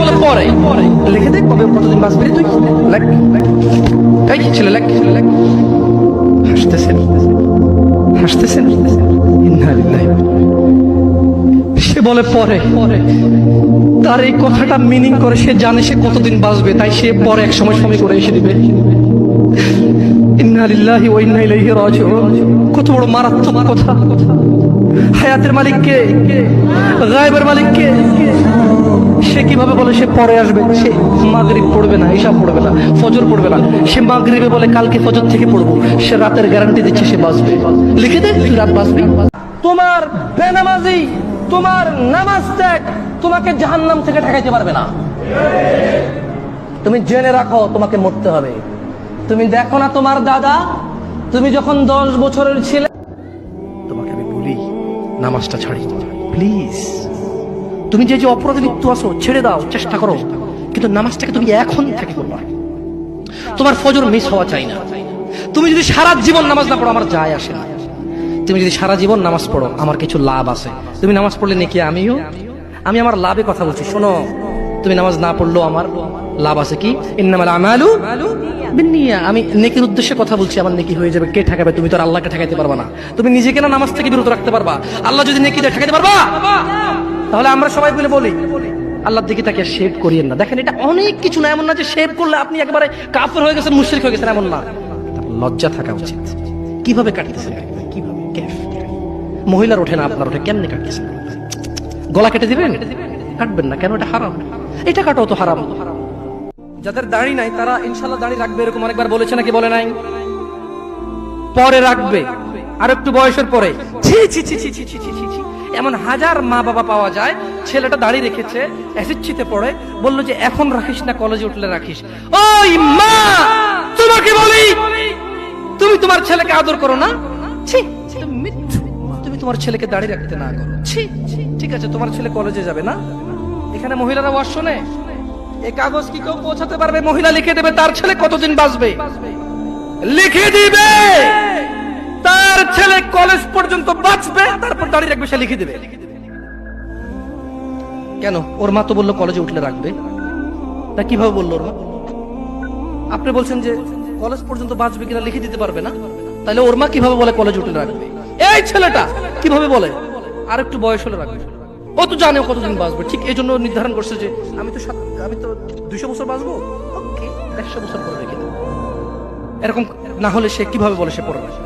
বলে পরে। লিখে দে কবে কতদিন বাঁচবি তুই? লেখ। এই ছেলে লেখ। ছেলে লেখ হাসতেছেন হাসতেছেন সে বলে পরে। পরে তার এই কথাটা মিনিং করে সে জানে সে কতদিন বাঁচবে তাই সে পরে এক সময় সময় করে এসে দিবে। ইন্না লিল্লাহি ওয়া ইন্না ইলাইহি রাজিউন। কত বড় মারাত্মক কথা কথা। হায়াতের মালিক কে? গায়েবের মালিক কে? সে কীভাবে বলে সে পরে আসবে? সে মাগরিব পড়বে না, ঈশা পড়বে না, ফজর পড়বে না। সে মাগরিবে বলে কালকে ফজর থেকে পড়ব। সে রাতের গ্যারান্টি দিচ্ছে সে বাঁচবে। লিখে দে, তুই রাত বাঁচবি। তোমার বেনামাজি, তোমার নামাজ ত্যাগ তোমাকে জাহান্নাম থেকে ঠেকাইতে পারবে না। তুমি জেনে রাখো, তোমাকে মরতে হবে। তুমি দেখো না তোমার দাদা? তুমি যখন দশ বছরের ছিলে নামাজটা ছাড়ি। প্লিজ, তুমি যে যে অপরাধে লিপ্ত আসো ছেড়ে দাও, চেষ্টা করো। কিন্তু নামাজটাকে তুমি এখন থেকে করবা। তোমার ফজর মিস হওয়া চাই না। তুমি যদি সারা জীবন নামাজ না পড়ো, আমার যায় আসে না। তুমি যদি সারা জীবন নামাজ পড়ো, আমার কিছু লাভ আছে। তুমি নামাজ পড়লে নাকি আমিও? আমি আমার লাভে কথা বলছি, শোনো। তুমি নামাজ না পড়লেও আমার লাভ আছে কি? ইন্নামাল আমালু আমি নেকির উদ্দেশ্যে কথা বলছি, আমার নেকি হয়ে যাবে। কে ঠেকাবে? তুমি তো আল্লাহকে ঠেকাইতে পারবা না। তুমি নিজেকে না নামাজ থেকে বিরত রাখতে পারবা। আল্লাহ যদি নেকি ঠেকাইতে পারবা, তাহলে আমরা সবাই বলে বলি, আল্লাহর দিকে তাকে শেভ করিয়েন না। দেখেন, এটা অনেক কিছু না, এমন না যে শেভ করলে আপনি একবারে কাফের হয়ে গেছেন, মুশরিক হয়ে গেছেন, এমন না। লজ্জা থাকা উচিত। কীভাবে কাটতেছেন কীভাবে? মহিলার ওঠে না, আপনার ওঠে। কেমনে কাটতেছেন? গলা কেটে দিবেন? কাটবেন না। কেন? এটা হারাম। এটা কাটাও তো হারাম। যাদের দাড়ি নাই, তারা ইনশাল্লাহ দাড়ি রাখবে এরকম অনেকবার বলেছে নাকি বলে নাই? পরে রাখবে, আর একটু বয়সের পরে। এমন হাজার মা বাবা পাওয়া যায়, ছেলেটা দাড়ি রেখেছে অ্যাসিড পড়ে, বলল যে, এখন রাখিস না কলেজে উঠলে রাখিস। ওই মা, তোমাকে বলি, তুমি তোমার ছেলেকে আদর করো না? ছি তুমি তোমার ছেলেকে দাড়ি রাখতে না করো। ছি। ঠিক আছে, তোমার ছেলে কলেজে যাবে না? এখানে মহিলারা ওয়াজ শোনে এই কাগজ কি কেউ পৌঁছাতে পারবে? মহিলা লিখে দেবে, তার ছেলে কতদিন বাঁচবে? লিখে দিবে! তার ছেলে কলেজ পর্যন্ত বাঁচবে, তারপর দাঁড়িয়ে রাখবে, সে লিখে দেবে। কেন? ওর মা তো বলল কলেজে উঠলে রাখবে। তা কীভাবে বলল ওর মা? আপনি বলছেন যে কলেজ পর্যন্ত বাঁচবে কিনা লিখে দিতে পারবে না? তাহলে ওর মা কীভাবে বলে কলেজ উঠলে রাখবে? এই ছেলেটা কীভাবে বলে? আর একটু বয়স হলে রাখবে। ও তো জানে কতদিন বাঁচবে? ঠিক এই জন্য নির্ধারণ করছে যে আমি তো সাত- আমি তো দুইশো বছর বাঁচবো? ওকে, একশো বছর পরে রেখে দেবো এরকম না হলে সে কীভাবে বলে সে পড়বে?